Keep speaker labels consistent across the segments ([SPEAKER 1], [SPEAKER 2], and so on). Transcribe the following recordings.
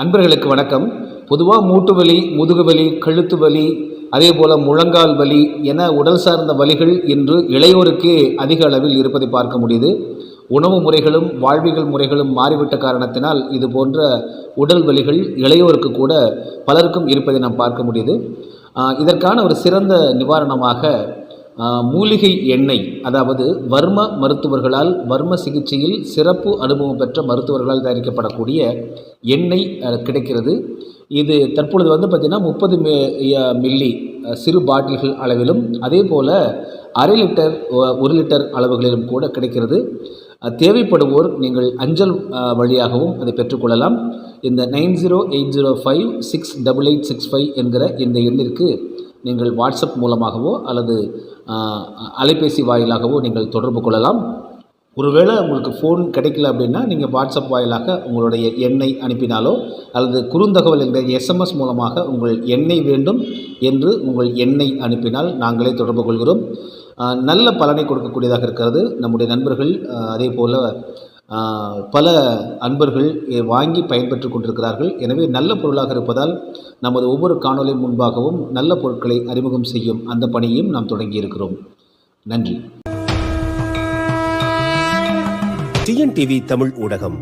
[SPEAKER 1] அன்பர்களுக்கு வணக்கம். பொதுவாக மூட்டு வலி முதுகு வலி கழுத்து வலி அதே போல் முழங்கால் வலி என உடல் சார்ந்த வலிகள் இன்று இளையோருக்கே அதிக அளவில் இருப்பதை பார்க்க முடியுது. உணவு முறைகளும் வாழ்வியல் முறைகளும் மாறிவிட்ட காரணத்தினால் இது போன்ற உடல் வலிகள் இளையோருக்கு கூட பலருக்கும் இருப்பதை நாம் பார்க்க முடியுது. இதற்கான ஒரு சிறந்த நிவாரணமாக மூலிகை எண்ணெய் அதாவது வர்ம மருத்துவர்களால் வர்ம சிகிச்சையில் சிறப்பு அனுபவம் பெற்ற மருத்துவர்களால் தயாரிக்கப்படக்கூடிய எண்ணெய் கிடைக்கிறது. இது தற்பொழுது வந்து பார்த்திங்கன்னா முப்பது மில்லி சிறு பாட்டில்கள் அளவிலும் அதே போல் அரை லிட்டர் ஒரு லிட்டர் அளவுகளிலும் கூட கிடைக்கிறது. தேவைப்படுவோர் நீங்கள் அஞ்சல் வழியாகவும் அதை பெற்றுக்கொள்ளலாம். இந்த nine zero eight zero five six double eight six five என்கிற இந்த எண்ணிற்கு நீங்கள் வாட்ஸ்அப் மூலமாகவோ அல்லது அலைபேசி வாயிலாகவோ நீங்கள் தொடர்பு கொள்ளலாம். ஒருவேளை உங்களுக்கு ஃபோன் கிடைக்கல அப்படின்னா நீங்கள் வாட்ஸ்அப் வாயிலாக உங்களுடைய எண்ணை அனுப்பினாலோ அல்லது குறுந்தகவல் என்ற எஸ்எம்எஸ் மூலமாக உங்கள் எண்ணெய் வேண்டும் என்று உங்கள் எண்ணை அனுப்பினால் நாங்களே தொடர்பு கொள்கிறோம். நல்ல பலனை கொடுக்கக்கூடியதாக இருக்கிறது. நம்முடைய நண்பர்கள் அதே போல் பல அன்பர்கள் வாங்கி பயன்பெற்று கொண்டிருக்கிறார்கள். எனவே நல்ல பொருளாக இருப்பதால் நமது ஒவ்வொரு காணொலி முன்பாகவும் நல்ல பொருட்களை அறிமுகம் செய்யும் அந்த பணியையும் நாம் தொடங்கியிருக்கிறோம் நன்றி.
[SPEAKER 2] டிஎன்டிவி தமிழ் ஊடகம்.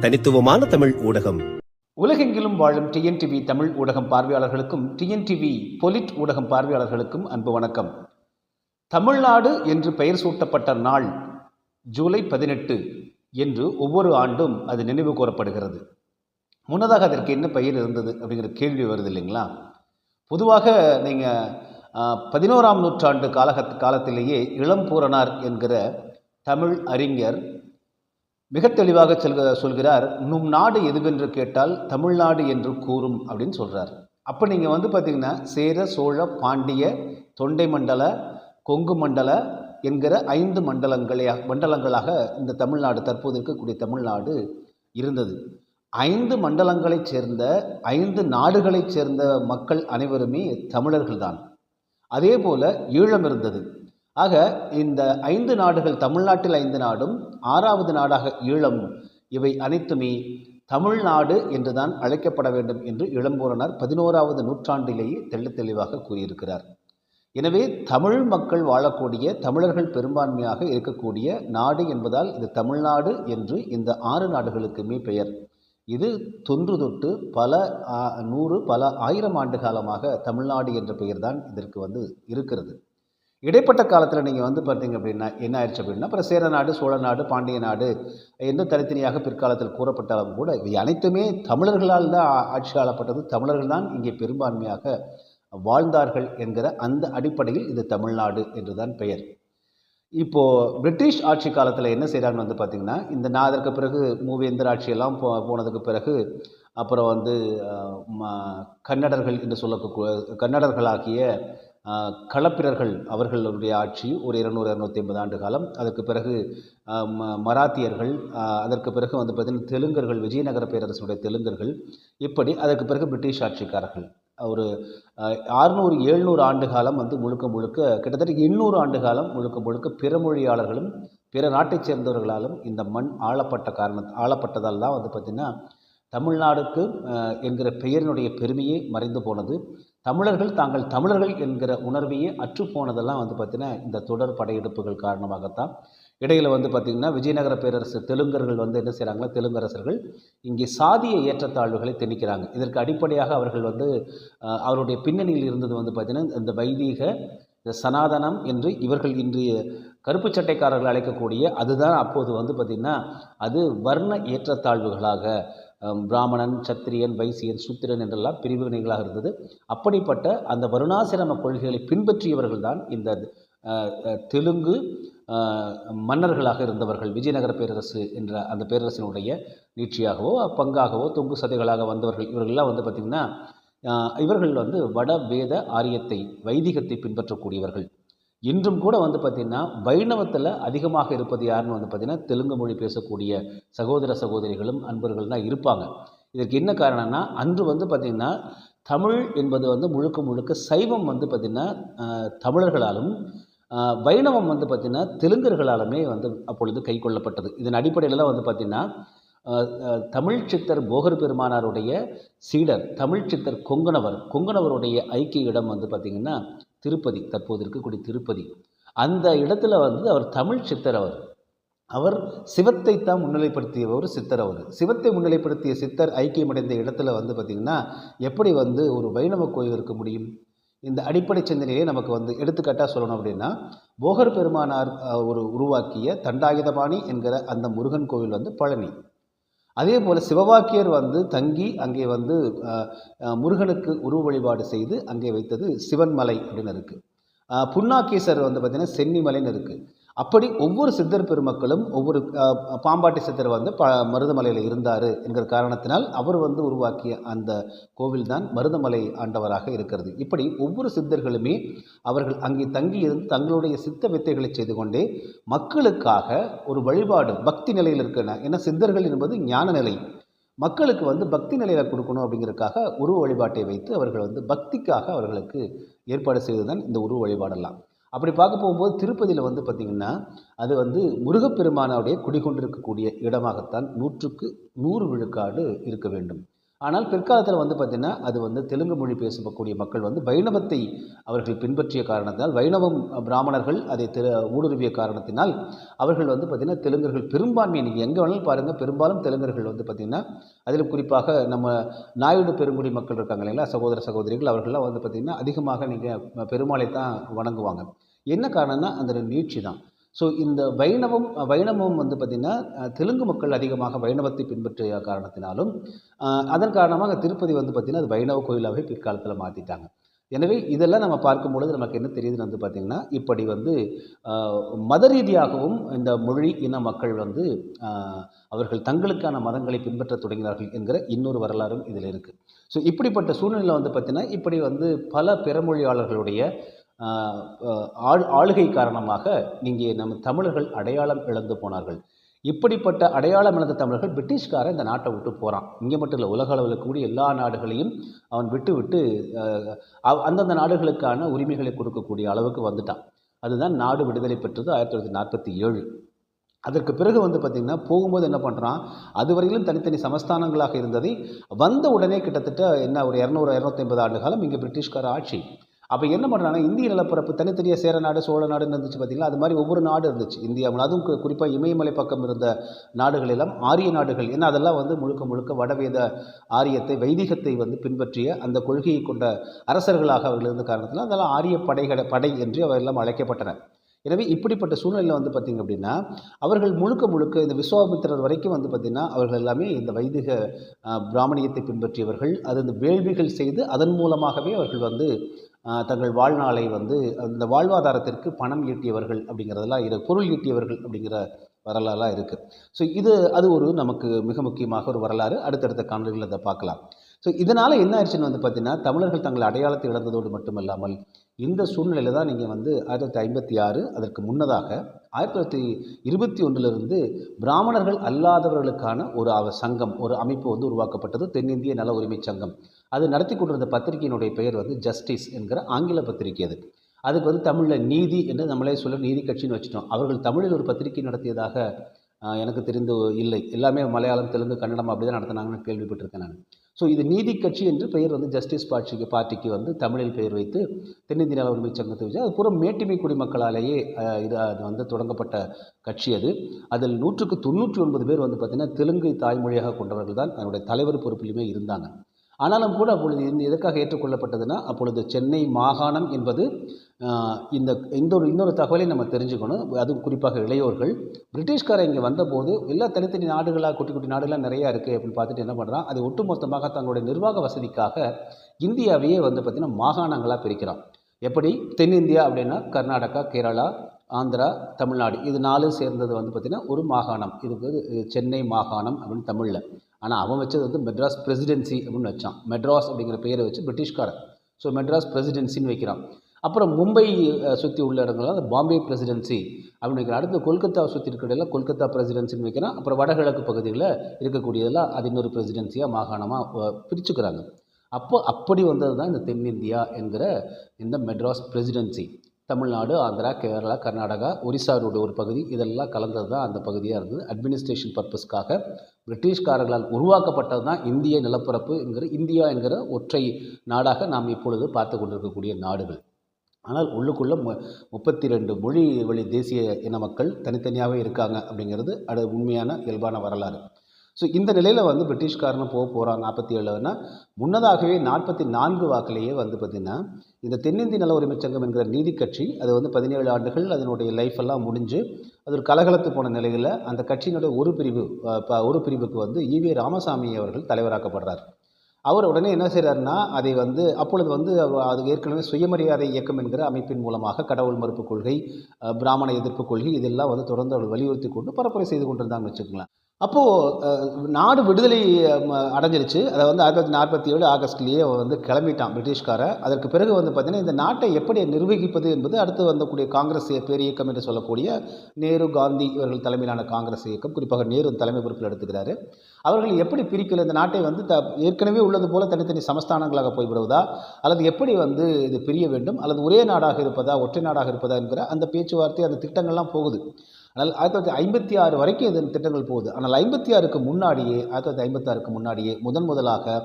[SPEAKER 2] தனித்துவமான தமிழ் ஊடகம்.
[SPEAKER 1] உலகெங்கிலும் வாழும் டிஎன்டிவி தமிழ் ஊடகம் பார்வையாளர்களுக்கும் டிஎன்டிவி பொலிட் ஊடகம் பார்வையாளர்களுக்கும் அன்பு வணக்கம். தமிழ்நாடு என்று பெயர் சூட்டப்பட்ட நாள் ஜூலை பதினெட்டு என்று ஒவ்வொரு ஆண்டும் அது நினைவு கூறப்படுகிறது. முன்னதாக அதற்கு என்ன பெயர் இருந்தது அப்படிங்கிற கேள்வி வருது இல்லைங்களா? பொதுவாக நீங்கள் பதினோராம் நூற்றாண்டு காலக காலத்திலேயே இளம்பூரணார் என்கிற தமிழ் அறிஞர் மிக தெளிவாக செல்க சொல்கிறார் நும் நாடு எதுவென்று கேட்டால் தமிழ்நாடு என்று கூறும் அப்படின்னு சொல்கிறார் அப்போ நீங்கள் வந்து பார்த்தீங்கன்னா சேர சோழ பாண்டிய தொண்டை மண்டல கொங்கு மண்டல என்கிற ஐந்து மண்டலங்களே மண்டலங்களாக இந்த தமிழ்நாடு தற்போது இருக்கக்கூடிய தமிழ்நாடு இருந்தது. ஐந்து மண்டலங்களைச் சேர்ந்த ஐந்து நாடுகளைச் சேர்ந்த மக்கள் அனைவருமே தமிழர்கள்தான். அதே போல ஈழம் இருந்தது. ஆக இந்த ஐந்து நாடுகள் தமிழ்நாட்டில் ஐந்து நாடும் ஆறாவது நாடாக ஈழம் இவை அனைத்துமே தமிழ்நாடு என்றுதான் அழைக்கப்பட வேண்டும் என்று இளம்பூரணர் பதினோராவது நூற்றாண்டிலேயே தெள்ளத் தெளிவாக கூறியிருக்கிறார். எனவே தமிழ் மக்கள் வாழக்கூடிய தமிழர்கள் பெரும்பான்மையாக இருக்கக்கூடிய நாடு என்பதால் இது தமிழ்நாடு என்று இந்த ஆறு நாடுகளுக்குமே பெயர். இது தொன்று தொட்டு பல நூறு பல ஆயிரம் ஆண்டு காலமாக தமிழ்நாடு என்ற பெயர் தான் இதற்கு வந்து இருக்கிறது. இடைப்பட்ட காலத்தில் நீங்கள் வந்து பார்த்தீங்க அப்படின்னா என்ன ஆயிடுச்சு அப்படின்னா அப்புறம் சேர நாடு சோழ நாடு பாண்டிய நாடு என்ன தனித்தனியாக பிற்காலத்தில் கூறப்பட்டாலும் கூட இவை அனைத்துமே தமிழர்களால் தான் ஆட்சி ஆளப்பட்டது தமிழர்கள் தான் இங்கே பெரும்பான்மையாக வாழ்ந்தார்கள் என்கிற அந்த அடிப்படையில் இது தமிழ்நாடு என்றுதான் பெயர். இப்போது பிரிட்டிஷ் ஆட்சி காலத்தில் என்ன செய்கிறாங்கன்னு வந்து பார்த்திங்கன்னா இந்த நான் அதற்கு பிறகு மூவேந்தர் ஆட்சியெல்லாம் போ போனதுக்கு பிறகு அப்புறம் வந்து ம- கன்னடர்கள் என்று சொல்ல கன்னடர்களாகிய களப்பிரர்கள் அவர்களுடைய ஆட்சி ஒரு இருநூறு இரநூத்தி ஐம்பது ஆண்டு காலம். அதற்கு பிறகு மராத்தியர்கள் அதற்கு பிறகு வந்து பார்த்திங்கன்னா தெலுங்கர்கள் விஜயநகர பேரரசுடைய தெலுங்கர்கள் இப்படி அதற்கு பிறகு பிரிட்டிஷ் ஆட்சிக்காரர்கள். ஒரு ஆறுநூறு எழுநூறு ஆண்டு காலம் வந்து முழுக்க முழுக்க கிட்டத்தட்ட எண்ணூறு ஆண்டு காலம் முழுக்க முழுக்க பிற மொழியாளர்களும் பிற நாட்டைச் சேர்ந்தவர்களாலும் இந்த மண் ஆளப்பட்ட காரண ஆளப்பட்டதால் தான் வந்து பார்த்திங்கன்னா தமிழ்நாடுக்கு என்கிற பெயரினுடைய பெருமையே மறைந்து போனது. தமிழர்கள் தாங்கள் தமிழர்கள் என்கிற உணர்வையே அற்று போனதெல்லாம் வந்து பார்த்திங்கன்னா இந்த தொடர் படையெடுப்புகள் காரணமாகத்தான். இடையில் வந்து பார்த்திங்கன்னா விஜயநகர பேரரசு தெலுங்கர்கள் வந்து என்ன செய்கிறாங்களா தெலுங்கரசர்கள் இங்கே சாதிய ஏற்றத்தாழ்வுகளை திணிக்கிறாங்க. இதற்கு அடிப்படையாக அவர்கள் வந்து அவருடைய பின்னணியில் இருந்தது வந்து பார்த்திங்கன்னா இந்த வைதீக இந்த சனாதனம் என்று இவர்கள் இன்றைய கருப்பு சட்டைக்காரர்கள் அழைக்கக்கூடிய அதுதான் அப்போது வந்து பார்த்திங்கன்னா அது வர்ண ஏற்றத்தாழ்வுகளாக பிராமணன் சத்திரியன் வைசியன் சூத்திரன் என்றெல்லாம் பிரிவினைகளாக இருந்தது. அப்படிப்பட்ட அந்த வருணாசிரம கொள்கைகளை பின்பற்றியவர்கள் தான் இந்த தெலுங்கு மன்னர்களாக இருந்தவர்கள் விஜயநகர பேரரசு என்ற அந்த பேரரசினுடைய நீட்சியாகவோ பங்காகவோ தொங்கு சதைகளாக வந்தவர்கள் இவர்கள்லாம் வந்து பார்த்திங்கன்னா இவர்கள் வந்து வட வேத ஆரியத்தை வைதிகத்தை பின்பற்றக்கூடியவர்கள். இன்றும் கூட வந்து பார்த்திங்கன்னா வைணவத்தில் அதிகமாக இருப்பது யாருன்னு வந்து பார்த்திங்கன்னா தெலுங்கு மொழி பேசக்கூடிய சகோதர சகோதரிகளும் அன்பர்கள் தான் இருப்பாங்க. இதற்கு என்ன காரணம்னா அன்று வந்து பார்த்திங்கன்னா தமிழ் என்பது வந்து முழுக்க முழுக்க சைவம் வந்து பார்த்திங்கன்னா தமிழர்களாலும் வைணவம் வந்து பார்த்திங்கன்னா தெலுங்கர்களாலுமே வந்து அப்பொழுது கை கொள்ளப்பட்டது. இதன் அடிப்படையில் தான் வந்து பார்த்திங்கன்னா தமிழ் சித்தர் போகர் பெருமானாருடைய சீடர் தமிழ் சித்தர் கொங்கணவர் கொங்கணவருடைய ஐக்கிய இடம் வந்து பார்த்திங்கன்னா திருப்பதி தற்போது இருக்கக்கூடிய திருப்பதி. அந்த இடத்துல வந்து அவர் தமிழ் சித்தர் அவர். அவர் சிவத்தை தான் முன்னிலைப்படுத்திய ஒரு சித்தர் அவர். சிவத்தை முன்னிலைப்படுத்திய சித்தர் ஐக்கியமடைந்த இடத்துல வந்து பார்த்திங்கன்னா எப்படி வந்து ஒரு வைணவ கோயில் இருக்க முடியும்? இந்த அடிப்படை சிந்தனையே நமக்கு வந்து எடுத்துக்காட்டாக சொல்லணும் அப்படின்னா போகர் பெருமானார் ஒரு உருவாக்கிய தண்டாயுதபாணி என்கிற அந்த முருகன் கோவில் வந்து பழனி. அதே போல் சிவவாக்கியர் வந்து தங்கி அங்கே வந்து முருகனுக்கு உருவ வழிபாடு செய்து அங்கே வைத்தது சிவன்மலை அப்படின்னு இருக்குது புன்னாக்கீசர் வந்து பார்த்திங்கன்னா சென்னிமலைன்னு இருக்குது அப்படி ஒவ்வொரு சித்தர் பெருமக்களும் ஒவ்வொரு பாம்பாட்டி சித்தர் வந்து ப மருதமலையில் இருந்தார் என்கிற காரணத்தினால் அவர் வந்து உருவாக்கிய அந்த கோவில் தான் மருதமலை ஆண்டவராக இருக்கிறது. இப்படி ஒவ்வொரு சித்தர்களுமே அவர்கள் அங்கே தங்கி இருந்து தங்களுடைய சித்த வித்தைகளை செய்து கொண்டே மக்களுக்காக ஒரு வழிபாடு பக்தி நிலையில் இருக்கிற ஏன்னா சித்தர்கள் என்பது ஞான நிலை. மக்களுக்கு வந்து பக்தி நிலையில் கொடுக்கணும் அப்படிங்கிறதுக்காக உருவ வழிபாட்டை வைத்து அவர்கள் வந்து பக்திக்காக அவர்களுக்கு ஏற்பாடு செய்ததுதான் இந்த உருவ வழிபாடெல்லாம். அப்படி பார்க்க போகும்போது திருப்பதியில் வந்து பார்த்திங்கன்னா அது வந்து முருகப்பெருமானுடைய குடிகொண்டிருக்கக்கூடிய இடமாகத்தான் நூற்றுக்கு நூறு விழுக்காடு இருக்க வேண்டும். ஆனால் பிற்காலத்தில் வந்து பார்த்திங்கன்னா அது வந்து தெலுங்கு மொழி பேசக்கூடிய மக்கள் வந்து வைணவத்தை அவர்கள் பின்பற்றிய காரணத்தினால் வைணவம் பிராமணர்கள் அதை திரு ஊடுருவிய காரணத்தினால் அவர்கள் வந்து பார்த்திங்கன்னா தெலுங்கர்கள் பெரும்பான்மை நீங்கள் எங்கே வேணாலும் பாருங்கள் பெரும்பாலும் தெலுங்கர்கள் வந்து பார்த்திங்கன்னா அதிலும் குறிப்பாக நம்ம நாயுடு பெருங்குடி மக்கள் இருக்காங்க இல்லைங்களா சகோதர சகோதரிகள் அவர்கள்லாம் வந்து பார்த்திங்கன்னா அதிகமாக நீங்கள் பெருமாளை தான் வணங்குவாங்க. என்ன காரணம்னா அந்த நீட்சி தான். ஸோ இந்த வைணவம் வைணவம் வந்து பார்த்திங்கன்னா தெலுங்கு மக்கள் அதிகமாக வைணவத்தை பின்பற்றிய காரணத்தினாலும் அதன் காரணமாக திருப்பதி வந்து பார்த்திங்கன்னா அது வைணவ கோயிலாகவே பிற்காலத்தில் மாற்றிட்டாங்க எனவே இதெல்லாம் நம்ம பார்க்கும்பொழுது நமக்கு என்ன தெரியுதுன்னு வந்து பார்த்திங்கன்னா இப்படி வந்து மத ரீதியாகவும் இந்த மொழி இன மக்கள் வந்து அவர்கள் தங்களுக்கான மதங்களை பின்பற்ற தொடங்கினார்கள் என்கிற இன்னொரு வரலாறும் இதில் இருக்குது ஸோ இப்படிப்பட்ட சூழ்நிலை வந்து பார்த்திங்கன்னா இப்படி வந்து பல பிறமொழியாளர்களுடைய ஆள் ஆளுகை காரணமாக இங்கே நம் தமிழர்கள் அடையாளம் இழந்து போனார்கள். இப்படிப்பட்ட அடையாளம் இழந்த தமிழர்கள் பிரிட்டிஷ்காரன் இந்த நாட்டை விட்டு போகிறான் இங்கே மட்டும் இல்லை உலக அளவில் கூடிய எல்லா நாடுகளையும் அவன் விட்டு விட்டு அந்தந்த நாடுகளுக்கான உரிமைகளை கொடுக்கக்கூடிய அளவுக்கு வந்துட்டான். அதுதான் நாடு விடுதலை பெற்றது ஆயிரத்தி தொள்ளாயிரத்தி நாற்பத்தி ஏழு. அதற்கு பிறகு வந்து பார்த்திங்கன்னா போகும்போது என்ன பண்ணுறான் அதுவரையிலும் தனித்தனி சமஸ்தானங்களாக இருந்ததை வந்த உடனே கிட்டத்தட்ட என்ன ஒரு இரநூறு இரநூத்தி ஐம்பது ஆண்டு காலம் இங்கே பிரிட்டிஷ்கார ஆட்சி. அப்போ என்ன பண்ணுறாங்க இந்திய நிலப்பரப்பு தனித்தனியாக சேர நாடு சோழ நாடுன்னு இருந்துச்சு பார்த்தீங்கன்னா அது மாதிரி ஒவ்வொரு நாடு இருந்துச்சு. இந்தியாவில் அதுவும் குறிப்பாக இமயமலை பக்கம் இருந்த நாடுகள் எல்லாம் ஆரிய நாடுகள். ஏன்னா அதெல்லாம் வந்து முழுக்க முழுக்க வடவேத ஆரியத்தை வைதிகத்தை வந்து பின்பற்றிய அந்த கொள்கையை கொண்ட அரசர்களாக அவர்கள் இருந்த காரணத்தினால் அதெல்லாம் ஆரிய படைகளை படை என்று அவரெல்லாம் அழைக்கப்பட்டன. எனவே இப்படிப்பட்ட சூழ்நிலையில் வந்து பார்த்திங்க அப்படின்னா அவர்கள் முழுக்க முழுக்க இந்த விஸ்வாமித்திரர் வரைக்கும் வந்து பார்த்திங்கன்னா அவர்கள் எல்லாமே இந்த வைதிக பிராமணியத்தை பின்பற்றியவர்கள். அது இந்த வேள்விகள் செய்து அதன் மூலமாகவே அவர்கள் வந்து தங்கள் வாழ்நாளை வந்து அந்த வாழ்வாதாரத்திற்கு பணம் ஈட்டியவர்கள் அப்படிங்கிறதெல்லாம் இரு பொருள் ஈட்டியவர்கள் அப்படிங்கிற வரலாறுலாம் இருக்குது ஸோ இது அது ஒரு நமக்கு மிக முக்கியமாக ஒரு வரலாறு. அடுத்தடுத்த காணொலிகளில் அதை பார்க்கலாம். ஸோ இதனால் என்ன ஆயிடுச்சுன்னு வந்து பார்த்தீங்கன்னா தமிழர்கள் தங்கள் அடையாளத்தை இழந்ததோடு மட்டுமல்லாமல் இந்த சூழ்நிலையில் தான் நீங்கள் வந்து ஆயிரத்தி தொள்ளாயிரத்தி ஐம்பத்தி ஆறு அதற்கு முன்னதாக ஆயிரத்தி தொள்ளாயிரத்தி இருபத்தி ஒன்றிலிருந்து பிராமணர்கள் அல்லாதவர்களுக்கான ஒரு அவ- சங்கம் ஒரு அமைப்பு வந்து உருவாக்கப்பட்டது. தென்னிந்திய நல உரிமை சங்கம். அது நடத்தி கொண்டிருந்த பத்திரிகையினுடைய பெயர் வந்து ஜஸ்டிஸ் என்கிற ஆங்கில பத்திரிகை அது அதுக்கு வந்து தமிழில் நீதி என்று நம்மளே சொல்ல நீதி கட்சின்னு வச்சுட்டோம். அவர்கள் தமிழில் ஒரு பத்திரிகை நடத்தியதாக எனக்கு தெரிந்து இல்லை. எல்லாமே மலையாளம் தெலுங்கு கன்னடம் அப்படி தான் நடத்தினாங்கன்னு கேள்விப்பட்டிருக்கேன் நான். ஸோ இது நீதி கட்சி என்று பெயர் வந்து ஜஸ்டிஸ் பார்ட்டிக்கு பார்ட்டிக்கு வந்து தமிழில் பெயர் வைத்து தென்னிந்திய நல உரிமை சங்கத்தை வச்சு அது பூரா மேட்டிமை குடிமக்களாலேயே இது அது வந்து தொடங்கப்பட்ட கட்சி அது. அதில் நூற்றுக்கு தொண்ணூற்றி ஒன்பது பேர் வந்து பார்த்திங்கன்னா தெலுங்கை தாய்மொழியாக கொண்டவர்கள் தான் அதனுடைய தலைவர் பொறுப்பிலுமே இருந்தாங்க. ஆனாலும் கூட அப்பொழுது இந்த எதற்காக ஏற்றுக்கொள்ளப்பட்டதுன்னா அப்பொழுது சென்னை மாகாணம் என்பது இந்த இந்த ஒரு இன்னொரு தகவலை நம்ம தெரிஞ்சுக்கணும். அதுவும் குறிப்பாக இளையோர்கள். பிரிட்டிஷ்காரர் இங்கே வந்தபோது எல்லா தனித்தனி நாடுகளாக குட்டி குட்டி நாடுகளாக நிறையா இருக்குது அப்படின்னு பார்த்துட்டு என்ன பண்ணுறான் அது ஒட்டுமொத்தமாக தங்களுடைய நிர்வாக வசதிக்காக இந்தியாவையே வந்து பார்த்திங்கன்னா மாகாணங்களாக பிரிக்கிறான். எப்படி? தென்னிந்தியா அப்படின்னா கர்நாடகா கேரளா ஆந்திரா தமிழ்நாடு. இது நாலு சேர்ந்தது வந்து பார்த்திங்கன்னா ஒரு மாகாணம். இதுக்கு வந்து, சென்னை மாகாணம் அப்படின்னு தமிழில். ஆனால் அவன் வச்சது வந்து மெட்ராஸ் பிரசிடென்சி அப்படின்னு வச்சான். மெட்ராஸ் அப்படிங்கிற பெயரை வச்சு பிரிட்டிஷ்காரன். ஸோ மெட்ராஸ் பிரசிடென்சின்னு வைக்கிறான். அப்புறம் மும்பை சுற்றி உள்ள இடங்கள் அந்த பாம்பே பிரசிடென்சி அப்படின்னு வைக்கிறான். அடுத்து கொல்கத்தாவை சுற்றி இருக்கிறதெல்லாம் கொல்கத்தா பிரசிடென்சின்னு வைக்கிறான். அப்புறம் வடகிழக்கு பகுதிகளில் இருக்கக்கூடியதெல்லாம் அது இன்னொரு பிரசிடென்சியாக மாகாணமாக பிரிச்சுக்கிறாங்க. அப்போ அப்படி வந்தது தான் இந்த தென்னிந்தியா என்கிற இந்த மெட்ராஸ் பிரசிடென்சி. தமிழ்நாடு ஆந்திரா கேரளா கர்நாடகா ஒரிசாரோட ஒரு பகுதி. இதெல்லாம் கலந்தது தான் அந்த பகுதியாக இருந்தது. அட்மினிஸ்ட்ரேஷன் பர்பஸ்க்காக பிரிட்டிஷ்காரர்களால் உருவாக்கப்பட்டது தான் இந்திய நிலப்பரப்பு என்கிற இந்தியா என்கிற ஒற்றை நாடாக நாம் இப்பொழுது பார்த்து கொண்டிருக்கக்கூடிய நாடுகள். ஆனால் உள்ளுக்குள்ளே மு முப்பத்தி ரெண்டு மொழி வழி தேசிய இன மக்கள் தனித்தனியாகவே இருக்காங்க அப்படிங்கிறது அது உண்மையான இயல்பான வரலாறு. ஸோ இந்த நிலையில் வந்து பிரிட்டிஷ்காரனும் போக போகிறாங்க நாற்பத்தி ஏழுனா முன்னதாகவே நாற்பத்தி நான்கு வாக்கிலேயே வந்து பார்த்திங்கன்னா இந்த தென்னிந்திய நல உரிமைச் சங்கம் என்கிற நீதி கட்சி அது வந்து பதினேழு ஆண்டுகள் அதனுடைய லைஃப் எல்லாம் முடிஞ்சு அது ஒரு கலகலத்து போன நிலையில் அந்த கட்சியினுடைய ஒரு பிரிவு ப- ஒரு பிரிவுக்கு வந்து ஈவே ராமசாமி அவர்கள் தலைவராக்கப்படுறார். அவர் உடனே என்ன செய்கிறாருன்னா அதை வந்து அப்பொழுது வந்து அது ஏற்கனவே சுயமரியாதை இயக்கம் என்கிற அமைப்பின் மூலமாக கடவுள் மறுப்பு கொள்கை பிராமண எதிர்ப்பு கொள்கை இதெல்லாம் வந்து தொடர்ந்து அவர் வலியுறுத்தி கொண்டு பரப்புரை செய்து கொண்டிருந்தாங்கன்னு வச்சுக்கலாம் அப்போது நாடு விடுதலை ம, அடைஞ்சிருச்சு. அதை வந்து ஆயிரத்தி தொள்ளாயிரத்தி நாற்பத்தி ஏழு ஆகஸ்ட்லேயே அவன் வந்து கிளம்பிட்டான் பிரிட்டிஷ்காரன். அதற்கு பிறகு வந்து பார்த்திங்கன்னா இந்த நாட்டை எப்படி நிர்வகிப்பது என்பது அடுத்து வந்தக்கூடிய காங்கிரஸ் பேரியக்கம் என்று சொல்லக்கூடிய நேரு காந்தி இவர்கள் தலைமையிலான காங்கிரஸ் இயக்கம் குறிப்பாக நேரு தலைமை பொறுப்பில் எடுத்துக்கிறாரு. அவர்கள் எப்படி பிரிக்கல? இந்த நாட்டை வந்து த ஏற்கனவே உள்ளது போல தனித்தனி சமஸ்தானங்களாக போய்விடுவதா? அல்லது எப்படி வந்து இது பிரிய வேண்டும்? அல்லது ஒரே நாடாக இருப்பதா? ஒற்றை நாடாக இருப்பதா என்கிற அந்த பேச்சுவார்த்தை அந்த திட்டங்கள்லாம் போகுது. ஆனால் ஆயிரத்தி தொள்ளாயிரத்தி ஐம்பத்தி ஆறு வரைக்கும் இதன் திட்டங்கள் போகுது. ஆனால் ஐம்பத்தி ஆறுக்கு முன்னாடியே ஆயிரத்தி தொள்ளாயிரத்தி ஐம்பத்தி ஆறுக்கு முன்னாடியே முதன் முதலாக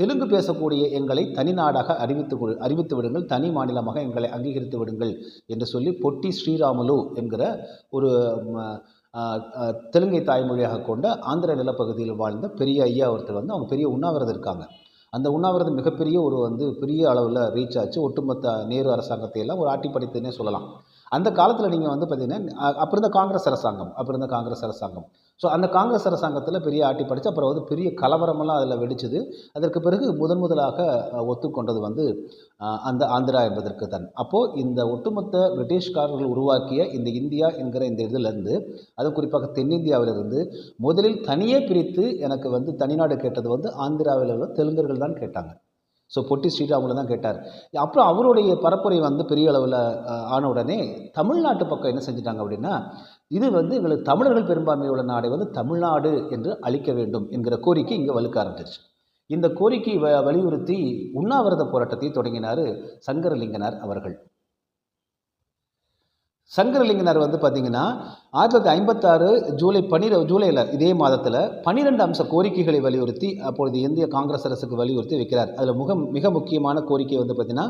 [SPEAKER 1] தெலுங்கு பேசக்கூடிய எங்களை தனி நாடாக அறிவித்து கொடு அறிவித்து விடுங்கள். தனி மாநிலமாக எங்களை அங்கீகரித்து விடுங்கள் என்று சொல்லி பொட்டி ஸ்ரீராமுலு என்கிற ஒரு தெலுங்கை தாய்மொழியாக கொண்ட ஆந்திர நிலப்பகுதியில் வாழ்ந்த பெரிய ஐயா ஒருத்தர் வந்து அவங்க பெரிய உண்ணாவிரதம் இருக்காங்க. அந்த உண்ணாவிரதம் மிகப்பெரிய ஒரு வந்து பெரிய அளவில் ரீச் ஆச்சு. ஒட்டுமொத்த நேரு அரசாங்கத்தை எல்லாம் ஒரு ஆட்டி படைத்துன்னே சொல்லலாம். அந்த காலத்தில் நீங்கள் வந்து பார்த்தீங்கன்னா அப்போ இருந்த காங்கிரஸ் அரசாங்கம் அப்போ இருந்த காங்கிரஸ் அரசாங்கம். ஸோ அந்த காங்கிரஸ் அரசாங்கத்தில் பெரிய ஆட்டி படித்து அப்புறம் வந்து பெரிய கலவரமெல்லாம் அதில் வெடிச்சது. அதற்கு பிறகு முதன் முதலாக ஒத்துக்கொண்டது வந்து அந்த ஆந்திரா என்பதற்கு தான். அப்போது இந்த ஒட்டுமொத்த பிரிட்டிஷ்காரர்கள் உருவாக்கிய இந்த இந்தியா என்கிற இந்த இதிலிருந்து அது குறிப்பாக தென்னிந்தியாவிலிருந்து முதலில் தனியே பிரித்து எனக்கு வந்து தனிநாடு கேட்டது வந்து ஆந்திராவில் உள்ள தெலுங்கர்கள் தான் கேட்டாங்க. ஸோ பொட்டி ஸ்ரீராமுல தான் கேட்டார். அப்புறம் அவருடைய பரப்புரை வந்து பெரிய அளவில் ஆன உடனே தமிழ்நாட்டு பக்கம் என்ன செஞ்சிட்டாங்க அப்படின்னா இது வந்து எங்களுக்கு தமிழர்கள் பெரும்பான்மையுள்ள நாடை வந்து தமிழ்நாடு என்று அளிக்க வேண்டும் என்கிற கோரிக்கை இங்கே வலுக்க ஆரம்பிச்சிருச்சு. இந்த கோரிக்கை வ வலியுறுத்தி உண்ணாவிரத போராட்டத்தை தொடங்கினார் சங்கரலிங்கனார் அவர்கள். சங்கரலிங்கனார் வந்து பார்த்தீங்கன்னா ஆயிரத்தி தொள்ளாயிரத்தி ஐம்பத்தாறு ஜூலை பன்னிர ஜூலையில் இதே மாதத்தில் பன்னிரெண்டு அம்ச கோரிக்கைகளை வலியுறுத்தி அப்பொழுது இந்திய காங்கிரஸ் அரசுக்கு வலியுறுத்தி வைக்கிறார். அதில் மிக மிக முக்கியமான கோரிக்கை வந்து பார்த்தீங்கன்னா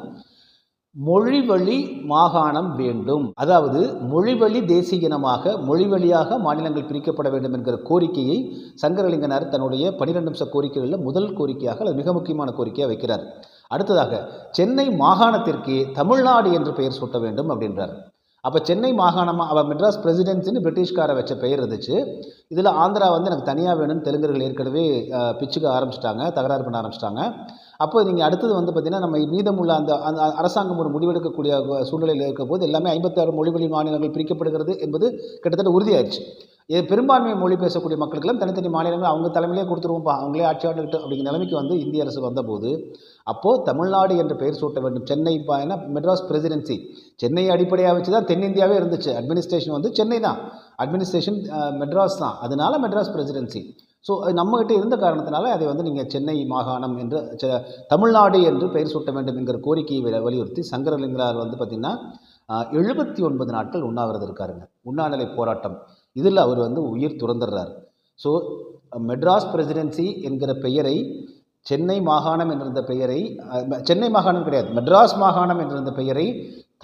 [SPEAKER 1] மொழிவழி மாகாணம் வேண்டும். அதாவது மொழிவழி தேசிய இனமாக மொழிவழியாக மாநிலங்கள் பிரிக்கப்பட வேண்டும் என்கிற கோரிக்கையை சங்கரலிங்கனார் தன்னுடைய பன்னிரெண்டு அம்ச கோரிக்கைகளில் முதல் கோரிக்கையாக அது மிக முக்கியமான கோரிக்கையாக வைக்கிறார். அடுத்ததாக சென்னை மாகாணத்திற்கு தமிழ்நாடு என்று பெயர் சூட்ட வேண்டும் அப்படின்றார். அப்போ சென்னை மாகாணமாக அவள் மெட்ராஸ் பிரசிடென்சின்னு பிரிட்டிஷ்காரை வச்ச பெயர் இருந்துச்சு. இதில் ஆந்திரா வந்து எனக்கு தனியாக வேணும்னு தெலுங்கர்கள் ஏற்கனவே பிச்சுக்க ஆரம்பிச்சிட்டாங்க தகராறு பண்ண ஆரம்பிச்சிட்டாங்க. அப்போ நீங்கள் அடுத்தது வந்து பார்த்திங்கன்னா நம்ம மீதமுள்ள அந்த அந்த அரசாங்கம் ஒரு முடிவெடுக்கக்கூடிய சூழ்நிலையில் இருக்க போது எல்லாமே ஐம்பத்தாறு மொழிவழி மாநிலங்கள் பிரிக்கப்படுகிறது என்பது கிட்டத்தட்ட உறுதியாயிடுச்சு. இது பெரும்பான்மை மொழி பேசக்கூடிய மக்களுக்கெல்லாம் தனித்தனி மாநிலங்கள் அவங்க தலைமையிலே கொடுத்துருவோம்ப்பா அவங்களே ஆட்சி ஆண்டுகிட்டு அப்படிங்கிற நிலைமைக்கு வந்து இந்திய அரசு வந்தபோது அப்போது தமிழ்நாடு என்ற பெயர் சூட்ட வேண்டும். சென்னை ஏன்னா மெட்ராஸ் பிரசிடென்சி. சென்னை அடிப்படையாக வச்சு தான் தென்னிந்தியாவே இருந்துச்சு. அட்மினிஸ்ட்ரேஷன் வந்து சென்னை தான். அட்மினிஸ்ட்ரேஷன் மெட்ராஸ் தான். அதனால மெட்ராஸ் பிரசிடென்சி. ஸோ நம்மகிட்ட இருந்த காரணத்தினால அதை வந்து நீங்கள் சென்னை மாகாணம் என்று செ- தமிழ்நாடு என்று பெயர் சூட்ட வேண்டும் என்கிற கோரிக்கையை வலியுறுத்தி சங்கரலிங்கரார் வந்து பார்த்திங்கன்னா எழுபத்தி ஒன்பது நாட்கள் உண்ணாவிரதம் இருக்காருங்க. உண்ணாநிலை போராட்டம். இதில் அவர் வந்து உயிர் துறந்துடுறார். ஸோ மெட்ராஸ் பிரசிடென்சி என்கிற பெயரை சென்னை மாகாணம் என்றிருந்த பெயரை சென்னை மாகாணம் கிடையாது மெட்ராஸ் மாகாணம் என்றிருந்த பெயரை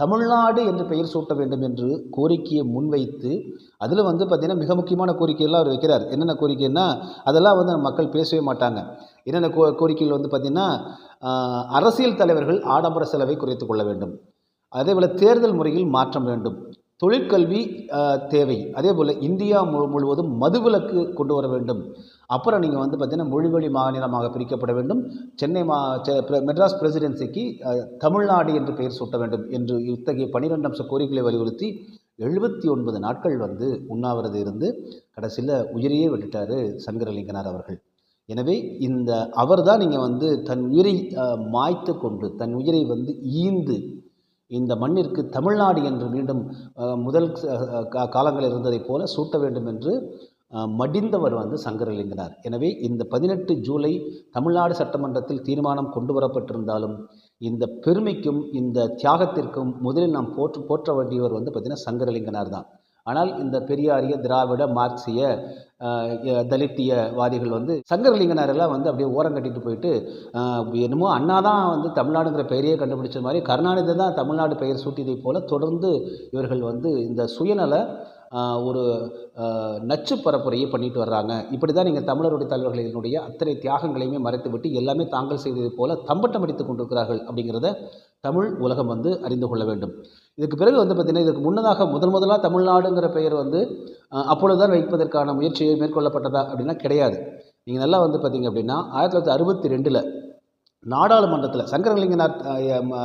[SPEAKER 1] தமிழ்நாடு என்று பெயர் சூட்ட வேண்டும் என்று கோரிக்கையை முன்வைத்து அதில் வந்து பார்த்திங்கன்னா மிக முக்கியமான கோரிக்கையெல்லாம் அவர் வைக்கிறார். என்னென்ன கோரிக்கைன்னா அதெல்லாம் வந்து மக்கள் பேசவே மாட்டாங்க. என்னென்ன கோ கோரிக்கைகள் வந்து பார்த்திங்கன்னா அரசியல் தலைவர்கள் ஆடம்பர செலவை குறைத்து கொள்ள வேண்டும். அதேபோல் தேர்தல் முறையில் மாற்றம் வேண்டும். தொழிற்கல்வி தேவை. அதே போல் இந்தியா மு முழுவதும் மதுவிலக்கு கொண்டு வர வேண்டும். அப்புறம் நீங்கள் வந்து பார்த்திங்கன்னா மொழிவழி மாநிலமாக பிரிக்கப்பட வேண்டும். சென்னை மா செ- மெட்ராஸ் பிரசிடென்சிக்கு தமிழ்நாடு என்று பெயர் சூட்ட வேண்டும் என்று இத்தகைய பனிரெண்டு அம்ச கோரிக்கைகளை வலியுறுத்தி எழுபத்தி ஒன்பது நாட்கள் வந்து உண்ணாவிரதம் இருந்து கடைசியில் உயிரையே விட்டுட்டார் சங்கரலிங்கனார் அவர்கள். எனவே இந்த அவர் தான் நீங்கள் வந்து தன் உயிரை மாய்த்து கொண்டு தன் உயிரை வந்து ஈந்து இந்த மண்ணிற்கு தமிழ்நாடு என்று மீண்டும் முதல் ச- காலங்களில் இருந்ததைப் போல சூட்ட வேண்டும் என்று மடிந்தவர் வந்து சங்கரலிங்கனார் எனவே இந்த பதினெட்டு ஜூலை தமிழ்நாடு சட்டமன்றத்தில் தீர்மானம் கொண்டு வரப்பட்டிருந்தாலும் இந்த பெருமைக்கும் இந்த தியாகத்திற்கும் முதலில் நாம் போற்று போற்ற வேண்டியவர் வந்து பார்த்திங்கன்னா சங்கரலிங்கனார் தான் ஆனால் இந்த பெரியாரிய திராவிட மார்க்சிய தலித்திய வாதிகள் வந்து சங்கரலிங்கனாரெல்லாம் வந்து அப்படியே ஓரம் கட்டிட்டு போயிட்டு என்னமோ அண்ணா தான் வந்து தமிழ்நாடுங்கிற பெயரையே கண்டுபிடிச்ச மாதிரி கருணாநிதி தான் தமிழ்நாடு பெயர் சூட்டியதை போல தொடர்ந்து இவர்கள் வந்து இந்த சுயநல ஒரு நச்சு பரப்புரையை பண்ணிட்டு வர்றாங்க. இப்படி தான் நீங்கள் தமிழருடைய தலைவர்களினுடைய அத்தனை தியாகங்களையுமே மறைத்து விட்டு எல்லாமே தாங்கள் செய்தது போல தம்பட்டம் அடித்துக் கொண்டிருக்கிறார்கள் அப்படிங்கிறத தமிழ் உலகம் வந்து அறிந்து கொள்ள வேண்டும். இதுக்கு பிறகு வந்து பார்த்திங்கன்னா இதுக்கு முன்னதாக முதல் முதலாக தமிழ்நாடுங்கிற பெயர் வந்து அப்பொழுதுதான் வைப்பதற்கான முயற்சி மேற்கொள்ளப்பட்டதா அப்படின்னா கிடையாது. நீங்கள் நல்லா வந்து பார்த்தீங்க அப்படின்னா ஆயிரத்தி தொள்ளாயிரத்தி அறுபத்தி ரெண்டில் நாடாளுமன்றத்தில் சங்கரலிங்கனார்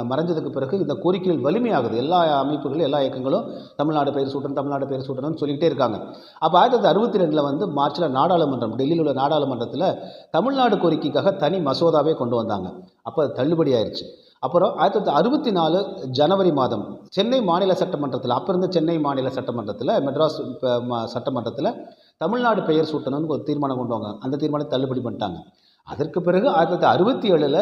[SPEAKER 1] மறைஞ்சதுக்கு பிறகு இந்த கோரிக்கைகள் வலிமையாகுது. எல்லா அமைப்புகளும் எல்லா இயக்கங்களும் தமிழ்நாடு பெயர் சூட்டணும் தமிழ்நாடு பெயர் சூட்டணும்னு சொல்லிக்கிட்டே இருக்காங்க. அப்போ ஆயிரத்தி தொள்ளாயிரத்தி அறுபத்தி ரெண்டில் வந்து மார்ச்சில் நாடாளுமன்றம் டெல்லியில் உள்ள நாடாளுமன்றத்தில் தமிழ்நாடு கோரிக்கைக்காக தனி மசோதாவே கொண்டு வந்தாங்க. அப்போ அது தள்ளுபடி ஆயிடுச்சு அப்புறம் ஆயிரத்தி தொள்ளாயிரத்தி அறுபத்தி நாலு ஜனவரி மாதம் சென்னை மாநில சட்டமன்றத்தில் அப்போ இருந்த சென்னை மாநில சட்டமன்றத்தில் மெட்ராஸ் சட்டமன்றத்தில் தமிழ்நாடு பெயர் சூட்டணும்னு ஒரு தீர்மானம் கொண்டு வாங்க அந்த தீர்மானம் தள்ளுபடி பண்ணிட்டாங்க. அதற்கு பிறகு ஆயிரத்தி தொள்ளாயிரத்தி அறுபத்தி ஏழில்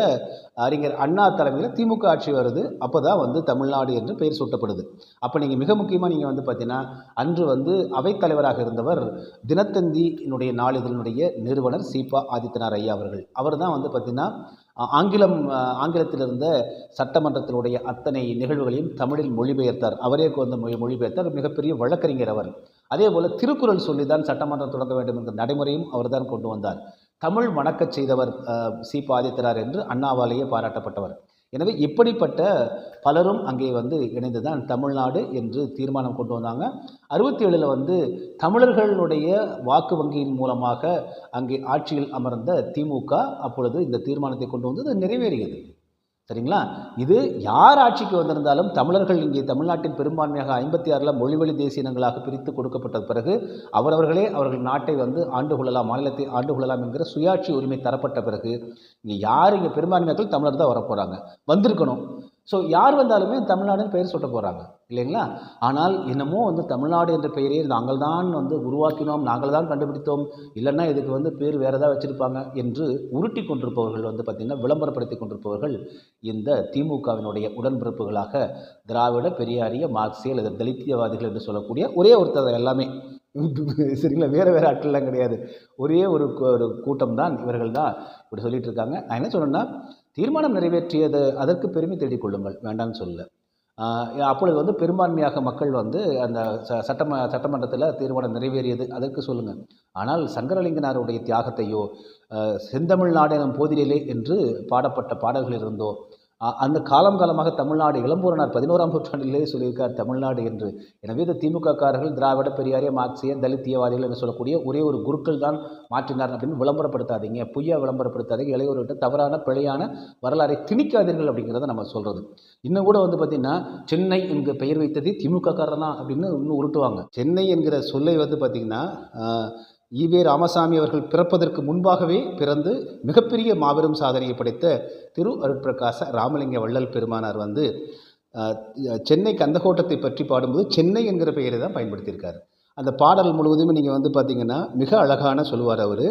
[SPEAKER 1] அறிஞர் அண்ணா தலைமையில் திமுக ஆட்சி வருது. அப்போ தான் வந்து தமிழ்நாடு என்று பெயர் சூட்டப்படுது. அப்போ நீங்கள் மிக முக்கியமாக நீங்கள் வந்து பார்த்தீங்கன்னா அன்று வந்து அவைத்தலைவராக இருந்தவர் தினத்தந்தியினுடைய நாளிதழினுடைய நிறுவனர் சீபா ஆதித்யநாத் ஐயா அவர்கள். அவர் தான் வந்து பார்த்திங்கன்னா ஆங்கிலம் ஆங்கிலத்தில் இருந்த சட்டமன்றத்தினுடைய அத்தனை நிகழ்வுகளையும் தமிழில் மொழிபெயர்த்தார். அவரே வந்து மொழி மொழிபெயர்த்தார். மிகப்பெரிய வழக்கறிஞர் அவர். அதே போல் திருக்குறள் சொல்லி தான் சட்டமன்றம் தொடங்க வேண்டும் என்ற நடைமுறையும் அவர்தான் கொண்டு வந்தார். தமிழ் வணக்கச் செய்தவர் சி. பாதித்தரார் என்று அண்ணாவாலேயே பாராட்டப்பட்டவர். எனவே இப்படிப்பட்ட பலரும் அங்கே வந்து இணைந்து தான் தமிழ்நாடு என்று தீர்மானம் கொண்டு வந்தாங்க. அறுபத்தி ஏழில் வந்து தமிழர்களுடைய வாக்கு வங்கியின் மூலமாக அங்கே ஆட்சியில் அமர்ந்த திமுக அப்பொழுது இந்த தீர்மானத்தை கொண்டு வந்தது நிறைவேறியது. சரிங்களா? இது யார் ஆட்சிக்கு வந்திருந்தாலும் தமிழர்கள் இங்கே தமிழ்நாட்டின் பெரும்பான்மையாக ஐம்பத்தி ஆறில் மொழிவழி தேசியனங்களாக பிரித்து கொடுக்கப்பட்ட பிறகு அவரவர்களே அவர்கள் நாட்டை வந்து ஆண்டு கொள்ளலாம் மாநிலத்தை ஆண்டு கொள்ளலாம் என்கிற சுயாட்சி உரிமை தரப்பட்ட பிறகு இங்கே யார் இங்கே பெரும்பான்மையாக்கள் தமிழர் தான் வரப்போகிறாங்க வந்திருக்கணும். ஸோ யார் வந்தாலுமே தமிழ்நாடுன்னு பெயர் சொல்ல போகிறாங்க இல்லைங்களா? ஆனால் என்னமோ வந்து தமிழ்நாடு என்ற பெயரை நாங்கள் தான் வந்து உருவாக்கினோம் நாங்கள் தான் கண்டுபிடித்தோம் இல்லைன்னா இதுக்கு வந்து பேர் வேறு ஏதாவது வச்சுருப்பாங்க என்று உருட்டி கொண்டிருப்பவர்கள் வந்து பார்த்திங்கன்னா விளம்பரப்படுத்தி கொண்டிருப்பவர்கள் இந்த திமுகவினுடைய உடன்பிறப்புகளாக திராவிட பெரியாரிய மார்க்சிய அல்லது தலித்தியவாதிகள் என்று சொல்லக்கூடிய ஒரே ஒருத்தர் எல்லாமே. சரிங்களா? வேறு வேறு ஆட்கள்லாம் கிடையாது. ஒரே ஒரு ஒரு கூட்டம் தான் இவர்கள் தான் இப்படி சொல்லிகிட்டு இருக்காங்க. நான் என்ன சொன்னேன்னா தீர்மானம் நிறைவேற்றியது அதற்கு பெருமை தேடிக் கொள்ளுங்கள். வேண்டாம்னு சொல்லல. அப்பொழுது வந்து பெரும்பான்மையாக மக்கள் வந்து அந்த ச சட்டம சட்டமன்றத்தில் தீர்மானம் நிறைவேறியது அதற்கு சொல்லுங்கள் ஆனால் சங்கரலிங்கனாருடைய தியாகத்தையோ செந்தமிழ்நாடு எனும் போதிலே என்று பாடப்பட்ட பாடல்கள் இருந்தோ அந்த காலம் காலமாக தமிழ்நாடு இளம்பூரனார் பதினோராம் நூற்றாண்டிலேயே சொல்லியிருக்கார் தமிழ்நாடு என்று. எனவே இந்த திமுக காரர்கள் திராவிட பெரியாரிய மார்க்சிய தலித்தியவாதிகள் என்று சொல்லக்கூடிய ஒரே ஒரு குருக்கள் தான் மாற்றினார் அப்படின்னு விளம்பரப்படுத்தாதீங்க. பொய்யா விளம்பரப்படுத்தாதீங்க. இளையோர்கிட்ட தவறான பிழையான வரலாறை திணிக்காதீர்கள் அப்படிங்கிறத நம்ம சொல்கிறது இன்னும் கூட வந்து பார்த்திங்கன்னா சென்னை என்கிற பெயர் வைத்தது திமுக காரர் தான் அப்படின்னு இன்னும் உருட்டுவாங்க. சென்னை என்கிற சொல்லை வந்து பார்த்திங்கன்னா ஈவே ராமசாமி அவர்கள் பிறப்பதற்கு முன்பாகவே பிறந்து மிகப்பெரிய மாபெரும் சாதனையை படைத்த திரு அருட்பிரகாச ராமலிங்க வள்ளல் பெருமானார் வந்து சென்னை கந்தகோட்டத்தை பற்றி பாடும்போது சென்னை என்கிற பெயரை தான் பயன்படுத்தியிருக்கார். அந்த பாடல் முழுவதுமே நீங்கள் வந்து பார்த்தீங்கன்னா மிக அழகான சொல்லுவார் அவர்.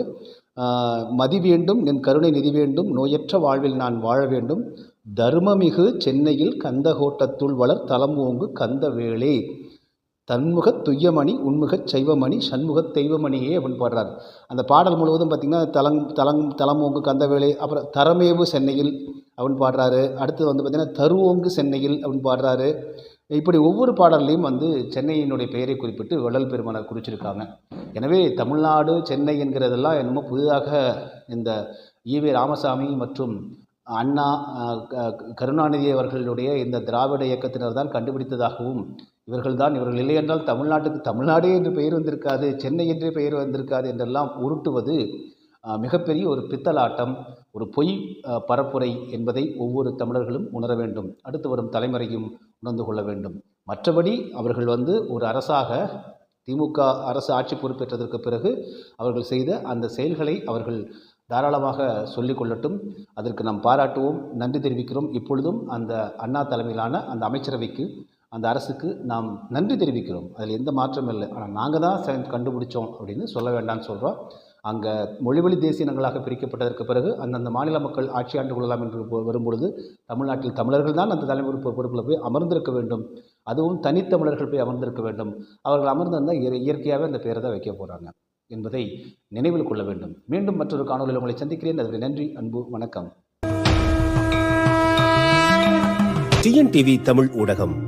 [SPEAKER 1] மதி வேண்டும் என் கருணை நிதி வேண்டும் நோயற்ற வாழ்வில் நான் வாழ வேண்டும். தர்மமிகு சென்னையில் கந்தகோட்டத்துள் வளர் தலம் ஓங்கு கந்த வேளே. தன்முகத் துய்யமணி உண்முகச் சைவமணி சண்முக தெய்வமணியே அப்படின்னு பாடுறார். அந்த பாடல் முழுவதும் பார்த்திங்கன்னா தலங் தலங் தலமோங்கு கந்தவேளை அப்புறம் தரமேவு சென்னையில் அப்படின்னு பாடுறாரு. அடுத்து வந்து பார்த்திங்கன்னா தருவோங்கு சென்னையில் அப்படின்னு பாடுறாரு. இப்படி ஒவ்வொரு பாடல்லையும் வந்து சென்னையினுடைய பெயரை குறிப்பிட்டு வள்ளல் பெருமானார் குறிச்சிருக்காங்க. எனவே தமிழ்நாடு சென்னை என்கிறதெல்லாம் என்னமோ புதிதாக இந்த ஈவே ராமசாமி மற்றும் அண்ணா க- கருணாநிதி அவர்களுடைய இந்த திராவிட இயக்கத்தினர் தான் கண்டுபிடித்ததாகவும் இவர்கள்தான் இவர்கள் இல்லை என்றால் தமிழ்நாட்டுக்கு தமிழ்நாடே என்று பெயர் வந்திருக்காது சென்னை என்றே பெயர் வந்திருக்காது என்றெல்லாம் உருட்டுவது மிகப்பெரிய ஒரு பித்தலாட்டம் ஒரு பொய் பரப்புரை என்பதை ஒவ்வொரு தமிழர்களும் உணர வேண்டும். அடுத்து வரும் தலைமுறையும் உணர்ந்து கொள்ள வேண்டும். மற்றபடி அவர்கள் வந்து ஒரு அரசாக திமுக அரசு ஆட்சி பொறுப்பேற்றதற்கு பிறகு அவர்கள் செய்த அந்த செயல்களை அவர்கள் தாராளமாக சொல்லிக் கொள்ளட்டும். அதற்கு நாம் பாராட்டுவோம் நன்றி தெரிவிக்கிறோம். இப்பொழுதும் அந்த அண்ணா தலைமையிலான அந்த அமைச்சரவைக்கு அந்த அரசுக்கு நாம் நன்றி தெரிவிக்கிறோம். அதில் எந்த மாற்றமும் இல்லை. ஆனால் நாங்கள் தான் செ- கண்டுபிடிச்சோம் அப்படின்னு சொல்ல வேண்டாம்னு சொல்கிறோம் அங்கே மொழிவழி தேசிய இனங்களாக பிரிக்கப்பட்டதற்கு பிறகு அந்தந்த மாநில மக்கள் ஆட்சி ஆண்டு கொள்ளலாம் என்று வரும்பொழுது தமிழ்நாட்டில் தமிழர்கள் தான் அந்த தலைமை பொறுப்பு- பொறுப்பில் போய் அமர்ந்திருக்க வேண்டும். அதுவும் தனித்தமிழர்கள் போய் அமர்ந்திருக்க வேண்டும். அவர்கள் அமர்ந்திருந்தால் இயற்கையாகவே அந்த பேரை தான் வைக்க போகிறாங்க என்பதை நினைவில் கொள்ள வேண்டும். மீண்டும் மற்றொரு காணொலியில் உங்களை சந்திக்கிறேன். அதற்கு நன்றி அன்பு வணக்கம்.
[SPEAKER 2] டிஎன்டிவி தமிழ் ஊடகம்.